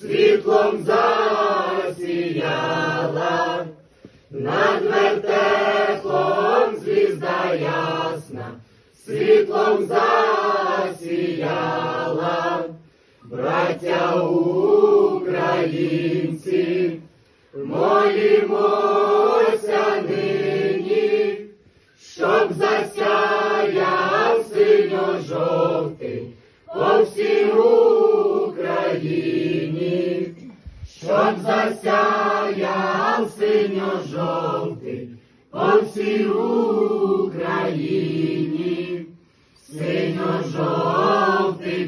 світлом засіяла, над вертепом звізда ясна, світлом засіяла, браття українці, молімося нині, щоб засяяв синьо-жовтий по всій Україні, щоб засяяв синьо-жовтий по всій Україні, синьо-жовтий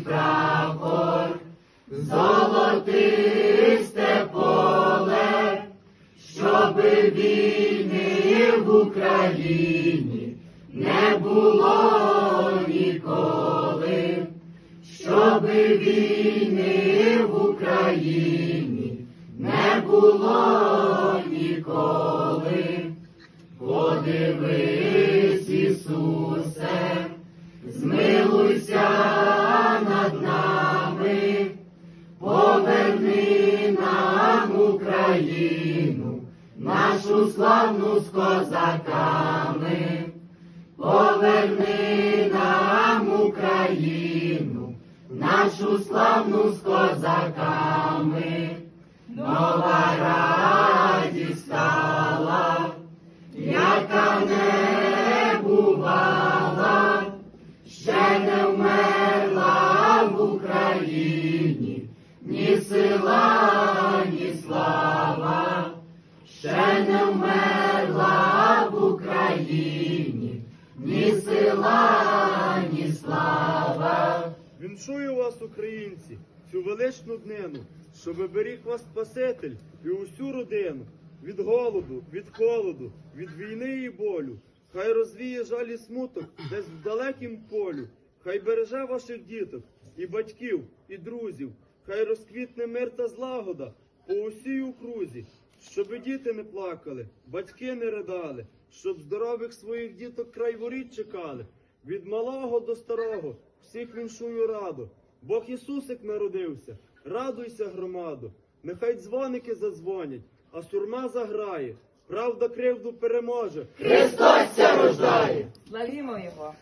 прапор, золотисте поле, щоби війни в Україні не було ніколи, щоби війни в Україні не було ніколи. Подивись, Ісусе, змилуйся над нами, поверни нам Україну, нашу славну з козаками, поверни нашу славну з козаками, нова радість стала, яка не бувала, ще не вмерла в Україні, ні сила, ні слава, ще не вмерла в Україні, ні слава. Віншую вас, українці, цю величну днину, щоби беріг вас Спаситель і усю родину від голоду, від холоду, від війни і болю. Хай розвіє жаль і смуток десь в далекім полю, хай береже ваших діток, і батьків, і друзів, хай розквітне мир та злагода по усій окрузі, щоби діти не плакали, батьки не ридали, щоб здорових своїх діток край воріт чекали. Від малого до старого всіх віншую раду. Бог Ісусик народився, радуйся, громаду, Нехай дзвоники задзвонять, а сурма заграє. Правда кривду переможе. Христос ся рождає! Славімо Його!